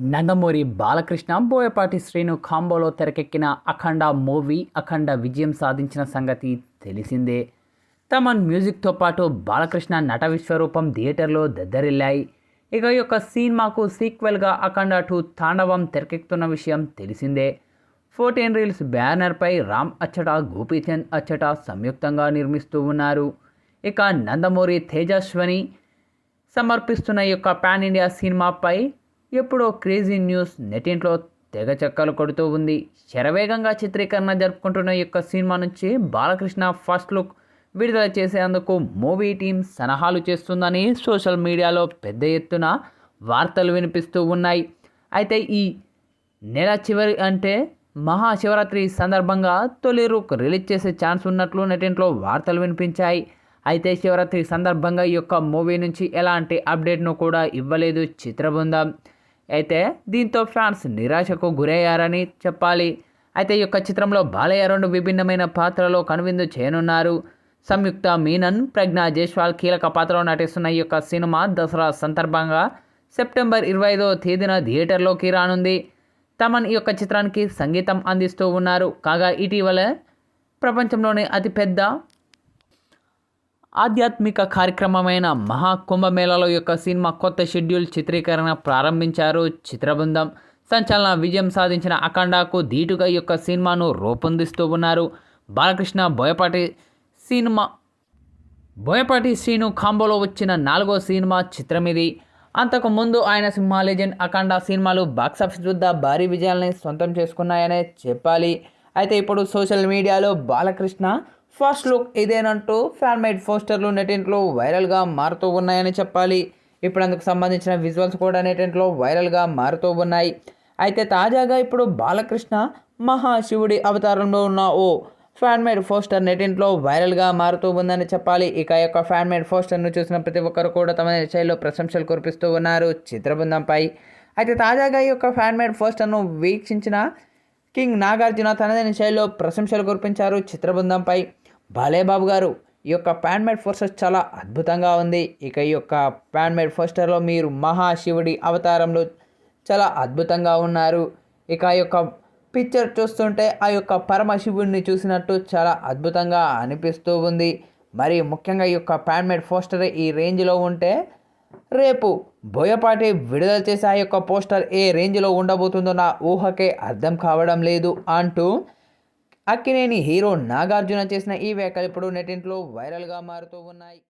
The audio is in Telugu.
నందమూరి బాలకృష్ణ బోయపాటి శ్రీను కాంబోలో తెరకెక్కిన అఖండ మూవీ అఖండ విజయం సాధించిన సంగతి తెలిసిందే. తమన్ మ్యూజిక్తో పాటు బాలకృష్ణ నట విశ్వరూపం థియేటర్లో దద్దరిల్లాయి. ఇక యొక్క సినిమాకు సీక్వెల్గా అఖండ టూ తాండవం తెరకెక్కుతున్న విషయం తెలిసిందే. ఫోర్టీన్ రీల్స్ బ్యానర్పై రామ్ అచ్చట గోపీచంద్ అచ్చట సంయుక్తంగా నిర్మిస్తూ ఉన్నారు. ఇక నందమూరి తేజస్వని సమర్పిస్తున్న యొక్క పాన్ ఇండియా సినిమాపై ఎప్పుడో క్రేజీ న్యూస్ నెటింట్లో తెగ చెక్కలు కొడుతూ ఉంది. శరవేగంగా చిత్రీకరణ జరుపుకుంటున్న ఈ యొక్క సినిమా నుంచి బాలకృష్ణ ఫస్ట్ లుక్ విడుదల చేసేందుకు మూవీ టీం సలహాలు చేస్తుందని సోషల్ మీడియాలో పెద్ద ఎత్తున వార్తలు వినిపిస్తూ ఉన్నాయి. అయితే ఈ నెల చివరి అంటే మహాశివరాత్రి సందర్భంగా తొలి రూక్ రిలీజ్ చేసే ఛాన్స్ ఉన్నట్లు నెటింట్లో వార్తలు వినిపించాయి. అయితే శివరాత్రి సందర్భంగా ఈ యొక్క మూవీ నుంచి ఎలాంటి అప్డేట్ను కూడా ఇవ్వలేదు చిత్రబృందం. అయితే దీంతో ఫ్యాన్స్ నిరాశకు గురయ్యారని చెప్పాలి. అయితే ఈ యొక్క చిత్రంలో బాలయ్య రెండు విభిన్నమైన పాత్రలో కనువిందు చేయనున్నారు. సంయుక్త మీనన్ ప్రజ్ఞా జైస్వాల్ కీలక పాత్రలో నటిస్తున్న ఈ యొక్క సినిమా దసరా సందర్భంగా సెప్టెంబర్ ఇరవై ఐదో తేదీన థియేటర్లోకి రానుంది. తమన్ ఈ యొక్క చిత్రానికి సంగీతం అందిస్తూ ఉన్నారు. కాగా ఇటీవల ప్రపంచంలోనే అతిపెద్ద ఆధ్యాత్మిక కార్యక్రమమైన మహాకుంభమేళలో యొక్క సినిమా కొత్త షెడ్యూల్ చిత్రీకరణ ప్రారంభించారు చిత్రబృందం. సంచలన విజయం సాధించిన అఖండాకు ధీటుగా యొక్క సినిమాను రూపొందిస్తూ ఉన్నారు. బాలకృష్ణ బోయపాటి సినిమా బోయపాటి శ్రీను కాంబోలో వచ్చిన నాలుగో సినిమా చిత్రం ఇది అంతకు ముందు ఆయన సింహ లెజెండ్ అఖండ సినిమాలు బాక్సాఫీస్ వద్ద భారీ విజయాలని సొంతం చేసుకున్నాయనే చెప్పాలి. అయితే ఇప్పుడు సోషల్ మీడియాలో బాలకృష్ణ ఫస్ట్ లుక్ ఇదేనంటూ ఫ్యాన్ మేడ్ పోస్టర్లు నెటింట్లో వైరల్గా మారుతూ ఉన్నాయని చెప్పాలి. ఇప్పుడు అందుకు సంబంధించిన విజువల్స్ కూడా నెటింట్లో వైరల్గా మారుతూ ఉన్నాయి. అయితే తాజాగా ఇప్పుడు బాలకృష్ణ మహాశివుడి అవతారంలో ఉన్న ఓ ఫ్యాన్ మేడ్ పోస్టర్ నెటింట్లో వైరల్గా మారుతూ ఉందని చెప్పాలి. ఇక యొక్క ఫ్యాన్ మేడ్ పోస్టర్ను చూసిన ప్రతి ఒక్కరు కూడా తమ శైలిలో ప్రశంసలు కురిపిస్తూ ఉన్నారు చిత్రబృందంపై. అయితే తాజాగా ఈ యొక్క ఫ్యాన్ మేడ్ పోస్టర్ను వీక్షించిన కింగ్ నాగార్జున తనదైన శైలిలో ప్రశంసలు కురిపించారు చిత్రబృందంపై. బాలేబాబు గారు ఈ యొక్క ప్యాన్ మేడ్ చాలా అద్భుతంగా ఉంది. ఇక ఈ యొక్క ప్యాన్ మేడ్ మీరు మహాశివుడి అవతారంలో చాలా అద్భుతంగా ఉన్నారు. ఇక ఆ యొక్క పిక్చర్ చూస్తుంటే ఆ యొక్క పరమశివుడిని చూసినట్టు చాలా అద్భుతంగా అనిపిస్తూ ఉంది. మరి ముఖ్యంగా ఈ యొక్క ప్యాన్ మేడ్ పోస్టర్ ఈ రేంజ్లో ఉంటే రేపు బోయపాటి విడుదల చేసే ఆ యొక్క పోస్టర్ ఏ రేంజ్లో ఉండబోతుందో నా ఊహకే అర్థం కావడం లేదు అంటూ అక్కినేని హీరో నాగార్జున చేసిన ఈ వ్యాఖ్యలు ఇప్పుడు నెటింట్లో వైరల్గా మారుతూ ఉన్నాయి.